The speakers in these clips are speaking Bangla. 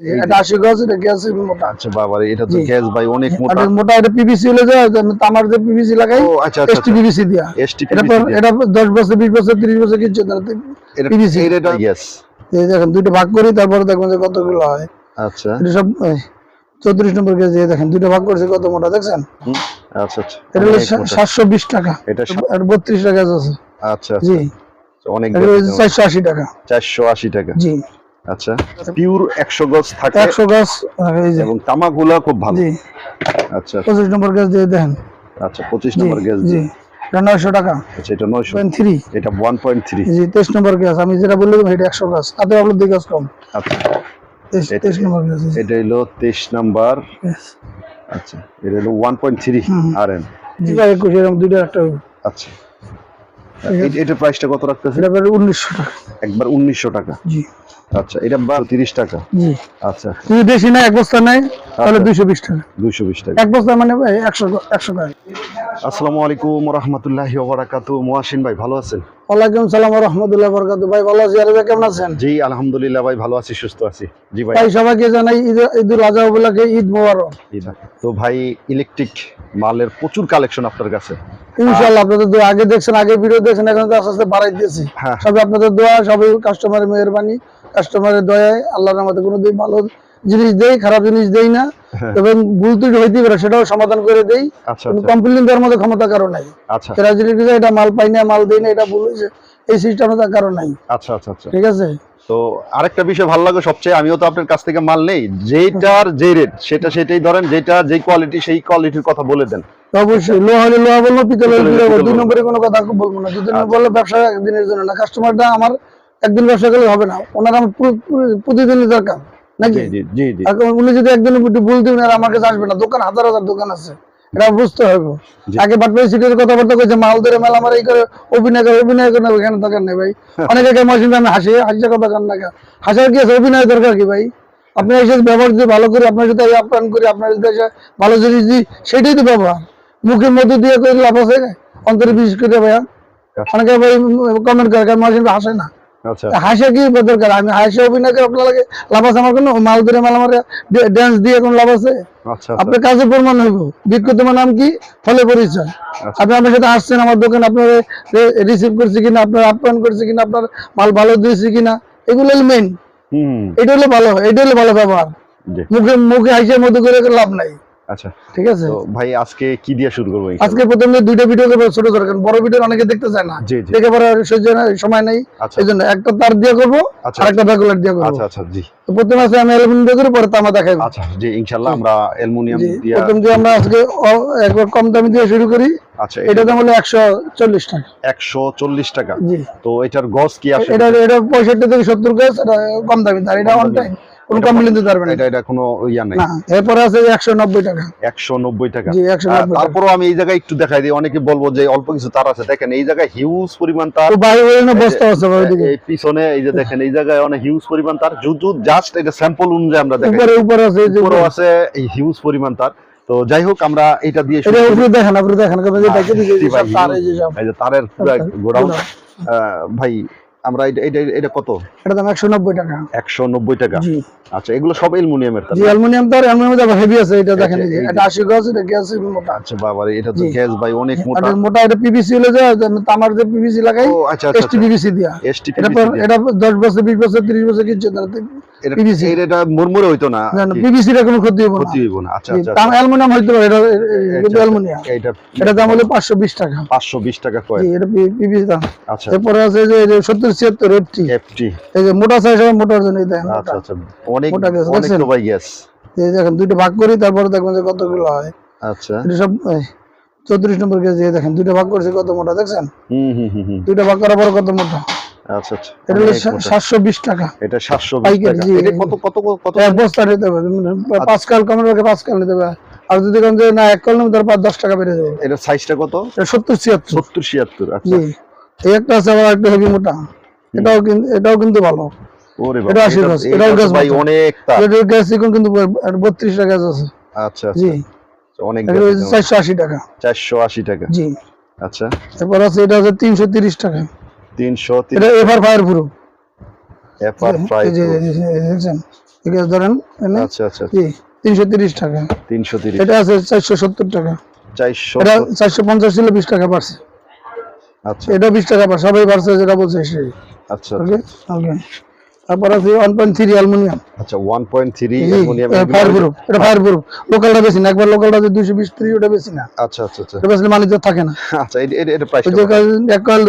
এটা আশি গজ এটা গ্যাস মোটা। আচ্ছা বাবারে এটা তো গ্যাস ভাই অনেক মোটা। এটা মোটা এটা পিভিসি হলে যায় তামার যে পিভিসি লাগাই ও আচ্ছা আচ্ছা এসটি পিভিসি দিয়া। এসটি এটা এটা দশ বছর বিশ বছর ত্রিশ বছর কিছু না এটা PVC এটা গ্যাস এই দেখেন দুইটা ভাগ করি তারপরে দেখবেন যে কতগুলো হয়। আচ্ছা। এটা সব নম্বর এই দেখেন দুইটা ভাগ করছে কত মোটা দেখছেন? আচ্ছা আচ্ছা। এটা টাকা। এটা সা- আর বত্রিশ টাকা আছে আচ্ছা আচ্ছা। জি। অনেক এটা হলো চারশো আশি টাকা। চারশো আশি টাকা। জি। আচ্ছা পিওর একশো গজ থাকে একশো গাছ এই যে। এবং তামাকগুলো খুব ভালো। জি। আচ্ছা। পঁচিশ নম্বর গ্যাস দিয়ে দেখেন আচ্ছা পঁচিশ জি নম্বর গ্যাস জি। এটা নয়শো টাকা। আচ্ছা এটা নয়শো। পয়েন্ট থ্রি এটা ওয়ান পয়েন্ট থ্রি জি তেইশ নম্বর গ্যাস। আমি যেটা বললাম এটা একশো গাছ তাতে আপনার দুই গাছ কম। আচ্ছা। তেইশ এটা- তেইশ নম্বর গ্যাস এটা হলো তেইশ নাম্বার। Yes. আচ্ছা এটা হলো one point three R N G বা একুশ এরকম দুইটা একটা। আচ্ছা। এ- এটার প্রাইসটা কত রাখতেছে এটা বের উনিশশো টাকা। একবার উনিশশো টাকা। জি। আচ্ছা এটা তিরিশ টাকা। জি। আচ্ছা। যদি বেশি না এক বস্তা নেয় তাহলে আচ্ছা। দুইশো বিশ টাকা। দুইশো বিশ টাকা। এক বস্তা মানে একশো একশো টাকা আসসালামু আলাইকুম রহমতুল্লাহ ওবরাকাতু। মহাসিন ভাই ভালো আছেন? ওয়ালাইকুম সালাম রহমতুল্লাহ বরকাত ভাই ভালো আছি। আর ভাই কেমন আছেন? জি আলহামদুলিল্লাহ ভাই ভালো আছি সুস্থ আছি। জি ভাই। ভাই সবাইকে জানাই ঈদ ঈদুল আজহা উপলক্ষে ঈদ মোবারক। তো ভাই ইলেকট্রিক মালের প্রচুর কালেকশন আপনার কাছে। ইনশাআল্লাহ আপনাদের দোয়া আগে দেখছেন আগে ভিডিও দেখছেন এখন তো আস্তে আস্তে বাড়াই দিয়েছি। হ্যাঁ। আপনাদের দোয়া সবই কাস্টমারের মেহরবানি কাস্টমারের দয়ায় আল্লাহর আমাদের কোনো দিন ভালো জিনিস দেই খারাপ জিনিস দেই না। হ্যাঁ। এবং ভুল ত্রুটি হইতে পারে সেটাও সমাধান করে দেই। আচ্ছা কিন্তু আচ্ছা। কমপ্লেন দেওয়ার মতো ক্ষমতা কারও নাই। আচ্ছা। এরা যদি লিখে এটা মাল পাই না মাল দেই না এটা ভুল হয়েছে এই সিস্টেমটা কারও নাই। আচ্ছা আচ্ছা আচ্ছা। ঠিক আছে? তো আরেকটা বিষয় ভালো লাগে সবচেয়ে আমিও তো আপনার কাছ থেকে মাল নেই। যেটার যে রেট সেটা সেটাই ধরেন যেটা যে কোয়ালিটি সেই কোয়ালিটির কথা বলে দেন। অবশ্যই লোহা হলে লোহা বলব পিতল হলে পিতল বলব। দুই নম্বরে কোনো কথা বলব না। যদি আচ্ছা। বললে ব্যবসা একদিনের জন্য না। কাস্টমারটা আমার একদিন ব্যবসা করলে হবে না। ওনার আমার পুরো- পুরো- প্রতিদিনই দরকার। নাকি? জি জি জি জি। আর উনি যদি একদিন একটু ভুল দিবেন আর আমার কাছে আসবে না। দোকান হাজার হাজার দোকান আছে। এটা বুঝতে হবে আগে বাটপাই সিটির কথাবার্তা কইছে মাল ধরে মেলা মারা করে অভিনয় করে অভিনয় করে না দরকার নেই ভাই। অনেকে কে মশিন আমি হাসি হাসি কথা কান না হাসার কি আছে? অভিনয় দরকার কি ভাই? আপনি এসে ব্যবহার যদি ভালো করে আপনার যদি আপ্যায়ন করি আপনার যদি ভালো জিনিস দিই সেটাই তো ব্যবহার। মুখের মধ্যে দিয়ে করে লাভ আছে? অন্তরে বিশেষ করে ভাইয়া। অনেকে ভাই কমেন্ট করে হাসে না। আচ্ছা হাসা কি দরকার আমি হাসে অভিনয় করে আপনার লাগে লাভ আছে? আমার কোনো মাল ধরে মাল আমার ড্যান্স দিয়ে কোনো লাভ আছে? আচ্ছা আপনার কাছে প্রমাণ হইব। তোমার নাম কি? ফলে পরিচয়। আচ্ছা। আপনি আমার সাথে আসছেন আমার দোকান আপনার রিসিভ করছে কিনা আপনার আপ্যায়ন করছে কিনা আপনার মাল ভালো দিয়েছে কিনা এগুলো মেন এটা হলো ভালো এটা হলো ভালো ব্যবহার। মুখে মুখে মধ্যে করে করে লাভ নাই। আচ্ছা। ঠিক আছে? ভাই আজকে কি দিয়ে শুরু করব আজকে প্রথমে দুইটা ভিডিও করব ছোট ছোট কারণ বড় ভিডিও অনেকে দেখতে চায় না। জি জি। দেখে পরে আর সহ্য না- সময় নেই। আচ্ছা। এই জন্য একটা তার দিয়ে করব আচ্ছা। আর একটা রেগুলার দিয়ে করব। আচ্ছা আচ্ছা জি। তো প্রথমে আছে আমি অ্যালুমিনিয়াম দিয়ে করি পরে তামা দেখাইবো আচ্ছা জি ইনশাল্লাহ আমরা অ্যালুমিনিয়াম দিয়ে প্রথম দিয়ে আমরা আজকে একবার কম দামি দিয়ে শুরু করি আচ্ছা এটা দাম হলো একশো চল্লিশ টাকা। একশো চল্লিশ টাকা। জি। তো এটার গজ কি আসে? এটা এটা পঁয়ষট্টি থেকে সত্তর গাছ এটা কম দামি তার এটা কম অন টাইম কোনো কমপ্লেন দিতে এটা এটা কোনো ইয়া নাই। এরপরে আছে একশো নব্বই টাকা। একশো নব্বই টাকা। জি একশো আহ, নব্বই টাকা। তারপরও আমি এই জায়গায় একটু দেখাই দিই অনেকে বলব যে অল্প কিছু তার আছে। দেখেন এই জায়গায় হিউজ পরিমাণ তার তো বস্তা আছে ভাই ওইদিকে। এই পিছনে এই যে দেখেন এই জায়গায় অনেক হিউজ পরিমাণ তার। জাস্ট এটা স্যাম্পল অনুযায়ী আমরা দেখাই উপরে উপরে আছে এই যে উপরেও আছে এই হিউজ পরিমাণ তার। তো যাই হোক আমরা এটা দিয়ে শুরু এটা করি। উপরে দেখেন উপরে দেখেন এই যে সব। এই যে তারের পুরো গোডাউন। গোডাউন। ভাই আমরা এটা কত? এটা দাম একশো নব্বই টাকা। একশো নব্বই টাকা? জি। আচ্ছা এগুলো সব অ্যালুমিনিয়ামের জি অ্যালুমিনিয়াম তো অ্যালুমিনিয়াম তার হেভি আছে এটা দেখেন এই যে। এটা 80 গজ এটা গ্যাস মোটা। আচ্ছা বাবা এটা তো গ্যাস ভাই অনেক মোটা। এটা মোটা এটা পিভিসি হলে যায় তামার যে পিভিসি লাগাই ও আচ্ছা আচ্ছা এসটি পিভিসি দিয়া। এসটি এটা এটা দশ বছর বিশ বছর ত্রিশ বছর কিছু না। এটা এটা মুরমুরে হইতো না কি? পিভিসি এর কোনো ক্ষতি হবে না। ক্ষতি হইব না। আচ্ছা আচ্ছা দাম আচ্ছা। অ্যালুমিনিয়াম হইতে এটা এ- এ- কিন্তু অ্যালুমিনিয়াম। এইটা এটা দাম হলো পাঁচশো বিশ টাকা। পাঁচশো বিশ টাকা কয়? জি এটা পিভিসি দাম। এরপরে আছে যে এই যে সত্তর ছিয়াত্তর এফটি। এফটি। এই যে মোটা সাইজ মোটার জন্য এই দেখেন আচ্ছা আচ্ছা। অনেক অনেক তো ভাই গ্যাস এই দেখেন দুইটা ভাগ করি তারপরে দেখবেন যে কতগুলো হয়। আচ্ছা। এটা সব চৌত্রিশ নম্বর কেজি দেখেন দুইটা ভাগ করেছে কত মোটা দেখছেন? দুইটা ভাগ করার পর কত মোটা? আচ্ছা আচ্ছা। এটা টাকা। এটা টাকা। কত কত কত এক বস্তা নিতে হবে। কমের আগে নিতে আর যদি কোন না এক কাল নেবে তার পাঁচ টাকা বেড়ে যাবে। এটা সাইজটা কত? এটা সত্তর ছিয়াত্তর। সত্তর ছিয়াত্তর আচ্ছা। এই একটা আছে আবার একটা হেভি মোটা। এটাও কিন্তু এটাও কিন্তু ভালো। ওরে এটা বাবা আশি এটা গাছ, এটাও গাছ ভাই অনেক এখন কিন্তু টাকা আছে। আচ্ছা জি। আচ্ছা অনেক আশি টাকা। জি। আচ্ছা। এরপর আছে এটা আছে তিনশো তিরিশ টাকা। তিনশো এটা FR fire proof FR gas ধরেন আচ্ছা আচ্ছা। তিনশো তিরিশ টাকা। তিনশো তিরিশ। এটা আছে চারশো সত্তর টাকা। চারশো এটা চারশো পঞ্চাশ ছিল বিশ টাকা বাড়ছে আচ্ছা। এটা বিশ টাকা বাড়ছে সবাই বাড়ছে যেটা বলছে সেই। আচ্ছা ওকে? ওকে তারপর আছে ওয়ান পয়েন্ট থ্রি অ্যালুমিনিয়াম আচ্ছা one point three fire proof এটা ফায়ার প্রুফ লোকালটা বেশি না একবার লোকালটা যে দুইশো বিশ ত্রিশ ওটা বেশি না। আচ্ছা আচ্ছা আচ্ছা। এটা বেশি মালিক থাকে না। আচ্ছা এটা প্রাইস এক কাল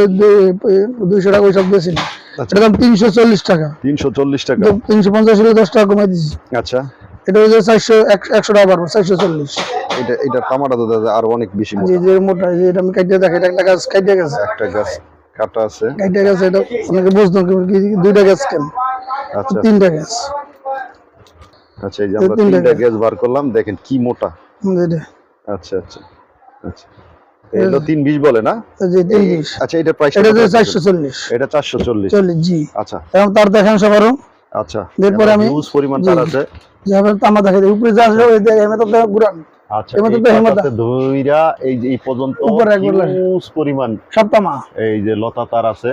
দুইশো টাকা ওইসব বেশি না। এটা দাম তিনশো চল্লিশ টাকা। তিনশো চল্লিশ টাকা। তিনশো পঞ্চাশ হলে দশ টাকা কমাই দিচ্ছি আচ্ছা। এটা হচ্ছে চারশো একশো টাকা পারব চারশো চল্লিশ। এটা এটা তামাটা তো দাদা আরও অনেক বেশি মোটা। যে যে মোটা এটা আমি কাটিয়ে দেখি এটা একটা গাছ কাটিয়ে গেছে। একটা গাছ কাটা আছে। কাটিয়ে গেছে এটা অনেকে বুঝতো দুইটা গাছ কেন? আচ্ছা। তিনটা গাছ আচ্ছা এই যে আমরা তিনটা গ্যাস। বার করলাম দেখেন কি মোটা। এটা আচ্ছা আচ্ছা আচ্ছা। তিন বিশ বলে না? তিন বিশ। আচ্ছা এটা প্রাইস এটা হচ্ছে চারশো চল্লিশ। এটা চারশো চল্লিশ। চল্লিশ জি। আচ্ছা। এবং তার দেখেন সবারও। আচ্ছা। এরপরে আমি- হিউজ পরিমাণ জি। তার আছে। যে আমার তামা দেখে উপরে যা আছে আমি তো আচ্ছা ধইরা এই যে এই পর্যন্ত পরিমাণ এই যে লতা তার আছে।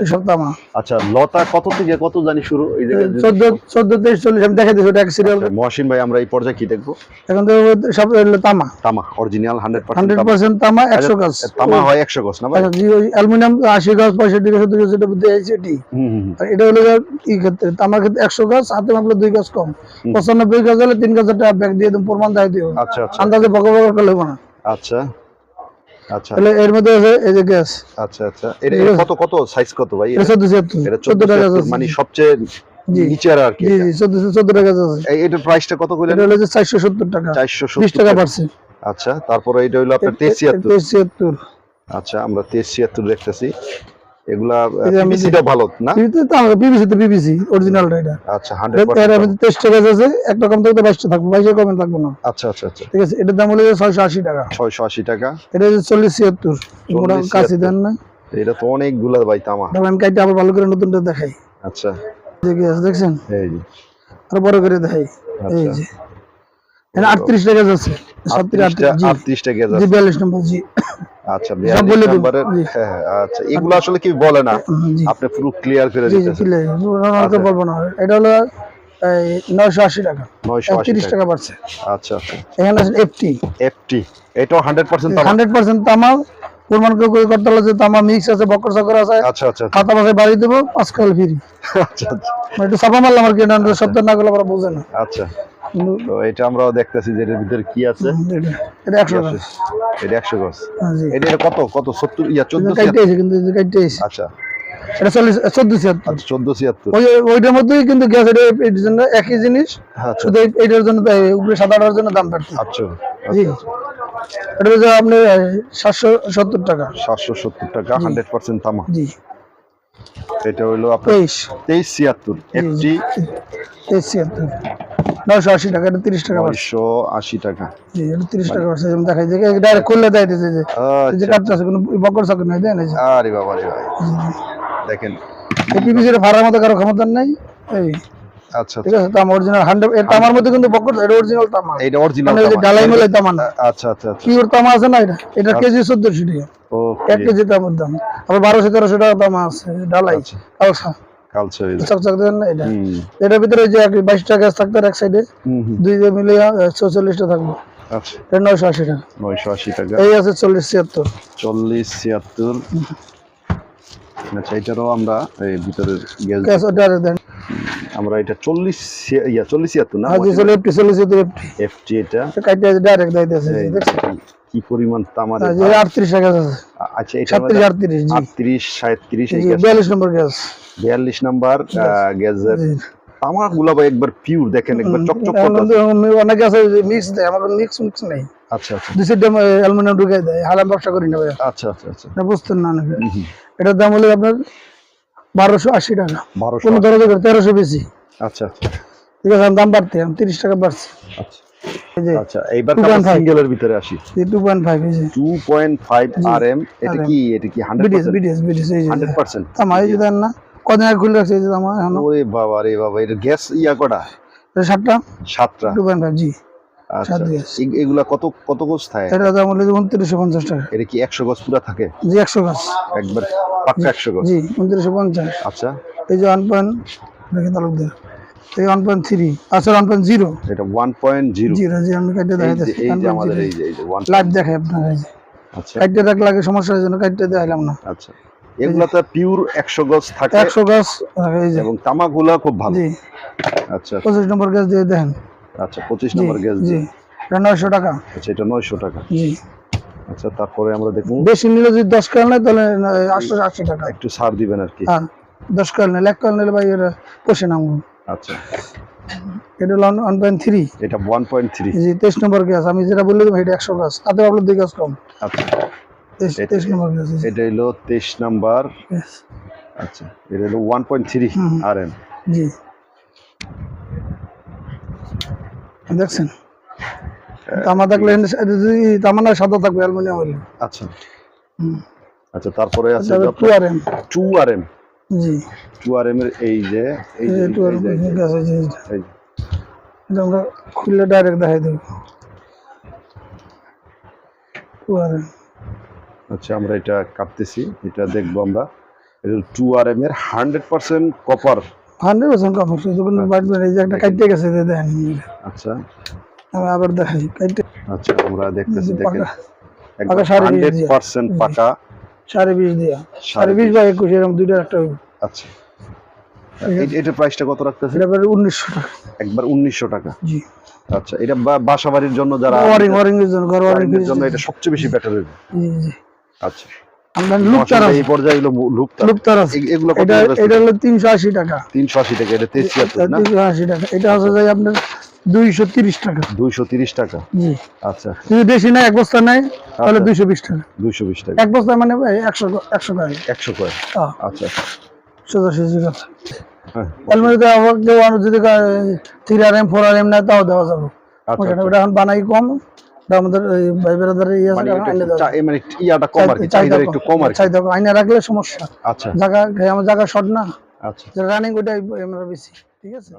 আচ্ছা লতা কত থেকে কত জানি শুরু এই জায়গায় যদি- চোদ্দ চোদ্দ তেইশ আমি দেখে দিচ্ছি ওটা সিরিয়াল আচ্ছা, মহসিন ভাই আমরা এই পর্যায়ে কি দেখব? এখন তো সব তামা। তামা original hundred hundred percent percent তামা একশো গাছ তামা হয় একশো গছ না ভাই? আচ্ছা জি ওই অ্যালুমিনিয়াম গাছ গাছ গাছ এটা। আর হলো ক্ষেত্রে তামার ক্ষেত্রে একশো গাছ হাতে মাপলে দুই গাছ কম। পঁচানব্বই গাছ হলে তিন ব্যাগ দিয়ে প্রমাণ দেয় দিও। আচ্ছা আচ্ছা। আন্দাজে করলে না। আচ্ছা। আচ্ছা। তাহলে এর মধ্যে আছে এই যে গ্যাস। আচ্ছা আচ্ছা। এটা কত কত? সাইজ কত ভাই? এটা চোদ্দ ছিয়াত্তর। এটা চোদ্দ চোদ্দ টাকা আছে। মানে সবচেয়ে জি। নিচের আর কি জি টাকা আছে। এটার প্রাইসটা কত করে এটা হলো যে চারশো সত্তর টাকা। চারশো বিশ টাকা বাড়ছে আচ্ছা তারপরে এটা হলো আপনার তেইশ ছিয়াত্তর। তেইশ ছিয়াত্তর। আচ্ছা আমরা তেইশ ছিয়াত্তর দেখতেছি। এগুলা পিভিসিটা ভালো তো অরিজিনালটা এটা। আচ্ছা এর মধ্যে টাকা আছে একটা কম থাকবে থাকবে না। আচ্ছা আচ্ছা আচ্ছা। ঠিক আছে এটার দাম হলো যে ছয়শো আশি টাকা। ছয়শো আশি টাকা। এটা হচ্ছে মোটা দেন না। এটা তো অনেকগুলা ভাই তামা। আবার ভালো করে নতুনটা দেখাই। আচ্ছা। গ্যাস দেখছেন? এই যে। আর বড় করে দেখাই। এই আচ্ছা। যে। টাকা আছে। আছে। নম্বর জি। আচ্ছা। হ্যাঁ হ্যাঁ, আচ্ছা এগুলো আসলে কি বলে না। আপনি পুরো ক্লিয়ার করে তো বলব না। এটা হলো এই নয়শো আশি টাকা। তিরিশ টাকা। বাড়ছে। আচ্ছা আচ্ছা। এখানে আছে এফটি এফটি এটাও হান্ড্রেড পার্সেন্ট তামা হান্ড্রেড পার্সেন্ট তামা প্রমাণ করে করে করতে হলো যে তামা মিক্স আছে বকর সকর আছে আচ্ছা আচ্ছা আচ্ছা। খাতা বাড়ি দেবো পাঁচ কাল ফ্রি। আচ্ছা আচ্ছা। একটু চাপা মারলাম আর কি না সপ্তাহ না করলে ওরা বোঝে না। আচ্ছা। তো এটা আমরাও দেখতেছি যে এটার ভিতরে কি আছে। এটা- এটা একশো কি টাকা আছে? এটা একশো গজ হ্যাঁ, এটা কত? কত? সত্তর ইয়া চোদ্দ কাইটে এসে কিন্তু এসে আচ্ছা। এটা চল্লিশ চোদ্দ ছিয়াত্তর। আচ্ছা চোদ্দ ছিয়াত্তর। ওই ওইটার মধ্যেই কিন্তু গ্যাস এটা এটার জন্য একই জিনিস। আচ্ছা। শুধু এইটার জন্য উপরে সাদাটার জন্য দাম বাড়ছে। আচ্ছা। জি। এটা হচ্ছে আপনি সাতশো সত্তর টাকা। সাতশো সত্তর টাকা হান্ড্রেড পার্সেন্ট তামা জি। এটা হলো আপনার তেইশ। তেইশ ছিয়াত্তর এফটি তেইশ ছিয়াত্তর। নয়শো আশি টাকা এটা তিরিশ টাকা নয়শো আশি টাকা। জি এটা তিরিশ টাকা যেমন দেখাই যে ডাইরেক্ট করলে দেয় যে। আচ্ছা। কাটতে আছে কোনো বকর নাই দেয় না আরে বাবা রে ভাই। দেখেন। পিপিসির মতো কারও ক্ষমতা নাই। এই আচ্ছা ঠিক আছে তামা অরিজিনাল হান্ড্রেড এর তামার মধ্যে কিন্তু বকর এটা অরিজিনাল তামা এটা অরিজিনাল ডালাই মেলাই তামা না। আচ্ছা আচ্ছা পিওর তামা আছে না এটা? এটা কেজি চোদ্দশো টাকা। ওকে এক কেজি তামার দাম। আবার বারোশো তেরোশো টাকা দাম আছে ডালাই কালসা। কালচে যায়। চকচক দেন না এটা? হুম। এটার ভিতরে যে বাইশটা গ্যাস থাকতো এক সাইডে হুম হুম। দুই মিলে চৌচল্লিশটা থাকব নয়শো আশি টাকা। নয়শো আশি টাকা। এই আছে চল্লিশ ছিয়াত্তর। চল্লিশ ছিয়াত্তর। আচ্ছা এটারও আমরা এই ভিতরের গ্যাস দেন। আমরা এটা চল্লিশ ইয়া চল্লিশ ছিয়াত্তর না? এফটি চল্লিশ এটা? ডাইরেক্ট দাইতেছে কি পরিমাণ তামার আটত্রিশ টাকা আছে। আচ্ছা এটা আটত্রিশ আটত্রিশ সাঁত্রিশ গ্যাস বিয়াল্লিশ নম্বর গ্যাস। বিয়াল্লিশ নাম্বার গ্যাসের। গুলা ভাই একবার পিওর দেখেন একবার চকচক করতেছে অনেকে আছে মিক্স দেয় মিক্স মিক্স নেই। আচ্ছা আচ্ছা। দুই সাইডে অ্যালুমিনিয়াম ঢুকে দেয় হালাম ব্যবসা করি না ভাই আচ্ছা আচ্ছা আচ্ছা। না বুঝতেন না। এটার দাম হলো আপনার বারোশো আশি টাকা। কোনো ধরো তেরোশো বেশি। আচ্ছা ঠিক আছে দাম বাড়তে আমি তিরিশ টাকা বাড়ছে। আচ্ছা। আচ্ছা এইবার সিঙ্গেলের ভিতরে আসি। এই এটা কি এটা কি হান্ড্রেড বিডিএস বিডিএস বিডিএস এই যে। হান্ড্রেড পার্সেন্ট আমার এই দেন না। কদিন আগে খুলে রাখছে এই আমার ওরে বাবা রে বাবা এটা গ্যাস ইয়া কটা? সাতটা। সাতটা। Two point five G. আচ্ছা এগুলা কত থাকে? এটা দাম হলো যে উনত্রিশশো পঞ্চাশ টাকা। এটা কি গজ পুরা থাকে? জি একবার পাক্কা গজ? জি আচ্ছা। এই যে এই আচ্ছা ওয়ান পয়েন্ট জিরো এটা জি আমি কাটতে এই যে দেখাইতেছি এই যে আমাদের এই যে এই ওয়ান লাইভ দেখাই আপনার এই যে। আচ্ছা। কাটতে রাখলে আগে সমস্যা হয় জন্য কাটতে দেখাইলাম না। আচ্ছা। এগুলাতে পিওর গজ থাকে এই যে। এবং খুব ভালো। জি। আচ্ছা। পঁচিশ নম্বর গ্যাস দিয়ে দেখেন। আচ্ছা পঁচিশ নম্বর গ্যাস জি। এটা নয়শো টাকা। আচ্ছা এটা নয়শো টাকা। জি। আচ্ছা তারপরে আমরা দেখব বেশি নিলে যদি দশ কাল নেয় তাহলে আটশো আশি টাকা। একটু ছাড় দিবেন আর কি। হ্যাঁ দশ কাল নিলে এক কাল নিলে ভাই এটা পোষে নাম আচ্ছা। এটা হলো ওয়ান পয়েন্ট থ্রি এটা ওয়ান পয়েন্ট থ্রি জি তেইশ নম্বর গ্যাস। আমি যেটা বললাম এটা একশো গাছ তাতে আপনার দুই গাছ কম। আচ্ছা। তেইশ নম্বর গ্যাস এটা হলো তেইশ নাম্বার। আচ্ছা এটা হলো one point three R M G. দেখছেন? তামা থাকলে যদি তামা না সাদা থাকবে অ্যালুমিনিয়াম হইলে। আচ্ছা। আচ্ছা তারপরে আছে two R M two R M G. Two R M এর এই যে এই যে টু আর যে- এই যে- আমরা খুললে ডাইরেক্ট দেখাই দেবো। টু আর এম আচ্ছা আমরা এটা কাটতেছি এটা দেখব আমরা। এটা টু আর এম এর hundred percent copper hundred percent কম যখন বাড়বে এই যে একটা কাটতে গেছে যে দেখেন আচ্ছা। আমি আবার দেখাই কাটতে আচ্ছা আমরা দেখতেছি দেখেন। পাকা। সাড়ে বিশ পার্সেন্ট পাকা। সাড়ে বিশ দিয়া। সাড়ে বিশ বা একুশ এরকম দুইটা একটা আচ্ছা। এটার প্রাইসটা কত রাখতেছে এটা উনিশশো টাকা। একবার উনিশশো টাকা। জি। আচ্ছা এটা বাসা বাড়ির জন্য যারা ওয়ারিং ওয়ারিং এর জন্য ঘর ওয়ারিং ওয়ারিংয়ের জন্য এটা সবচেয়ে বেশি বেটার হবে জি জি। আচ্ছা। আমরা লুকতার আছে। এই পর্যায়ে এগুলো লুকতার লুকতার আছে। এগুলো এটা এটা হলো তিনশো আশি টাকা। তিনশো আশি টাকা এটা তেছিয়াত্তর না? তিনশো আশি টাকা। এটা হচ্ছে যাই আপনার দুইশো তিরিশ টাকা। দুইশো তিরিশ টাকা? জি। আচ্ছা। যদি বেশি নেয় এক বস্তা নেয় তাহলে আচ্ছা। দুইশো বিশ টাকা। দুইশো বিশ টাকা। এক বস্তা মানে ভাই একশো একশো টাকা একশো কয় আচ্ছা। সোজা সোজি কথা। হ্যাঁ। আলমারিতে আবার কেউ যদি three R M four R M তাও দেওয়া যাবে। আচ্ছা। ওটা এখন বানাই কম। আমাদের ভাই ইয়ে মানে মানে ইয়াটা কম আর কি চাহিদা একটু কম আর চাহিদা আইনে রাখলে সমস্যা। আচ্ছা। জায়গা আমার জায়গা শর্ট না। আচ্ছা। রানিং ওটাই আমরা বেশি ঠিক আছে?